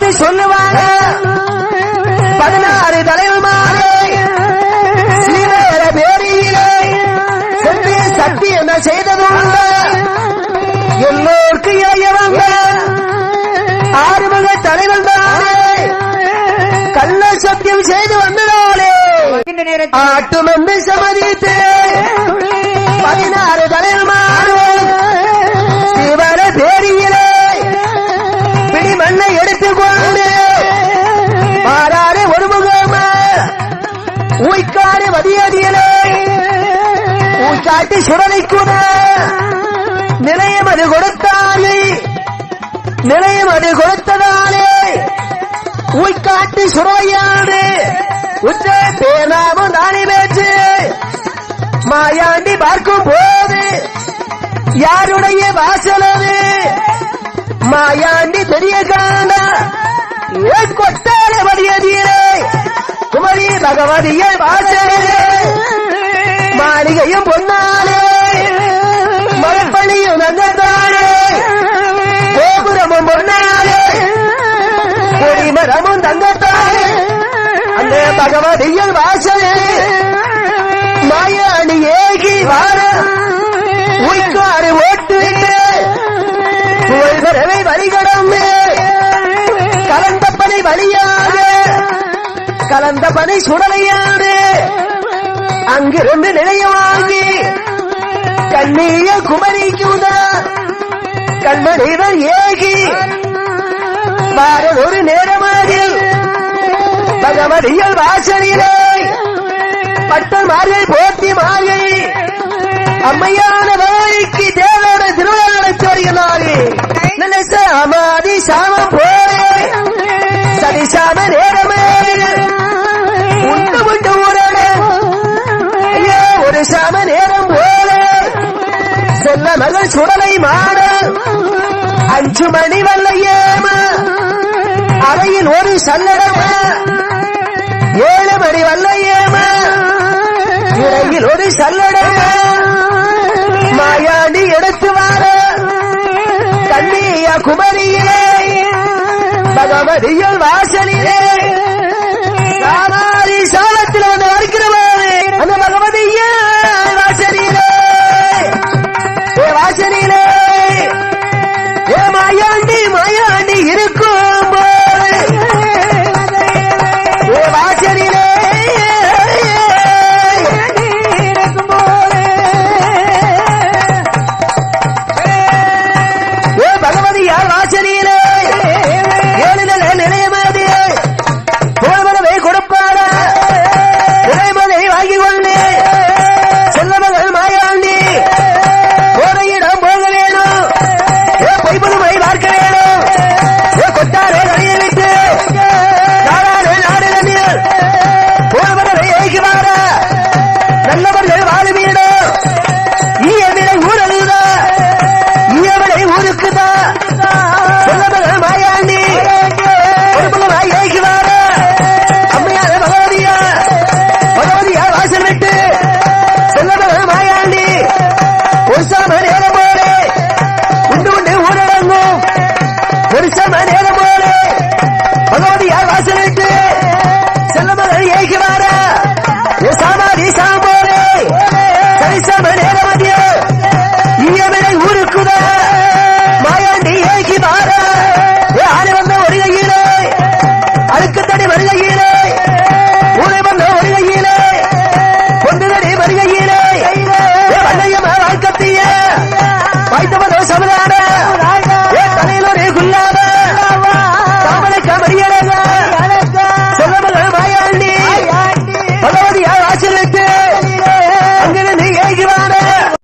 பார்த்து சொல்லுவாங்க. பதினாறு தலைவமாரே ஸ்ரீநகர பேரியிலே சென்று சத்தியம் செய்ததுண்டு? எல்லோருக்கும் இளையவங்க ஆறுமுக தலைவன் கள்ள சத்தியம் செய்து வந்ததாலே. நேரத்தில் ஆட்டுமென்று சமதித்து பதினாறு தலைவமாறும் ஊய்க்காட்டு சுரலைக்குட நிலையம் அது கொடுத்தாலே நிலையம் அது கொடுத்ததாலே. ஊய்க்காட்டு சுரையாடு உச்சே பேனாவும் தானி பேச்சு. மாயாண்டி பார்க்கும் போது யாருடைய வாசலது? மாயாண்டி தெரிய காண. ஏ கொட்டார குமரி பகவதியை வாசலே. மழையும் பொன்னாலே மரப்பணியும் நங்கத்தானே கோபுரமும் பொன்னாலே கொடிமரமும் தங்கத்தானே அந்த பகவதியின் வாசலே மாயாணி ஏகி வார உய்க்காறு ஓட்டு புகழ்கரவை வழிகடமே கலந்த பனை வழியாக கலந்த பனை சுடலையாது அங்கிருந்து நிலையமாகி கண்ணீய குமரிக்கு குமரிக்குத. கண்மனிதர் ஏகி. வாரல் ஒரு நேரமாகில் பகவதியல் வாசலிலே பட்டமார்கள் போத்தி மாலை அம்மையான வாய்க்கு தேவோட மாற்று மணி வல்லையேம அறையில் ஒரு சல்லடம ஏழு மணி வல்லையேம இடையில் ஒரு சல்லடம மாயாண்டி எடுத்து வார. கண்ணியா குமரியிலே. பகவதியில் வாசலிலே. சாலத்தில் வந்த ಮಾಡಿದ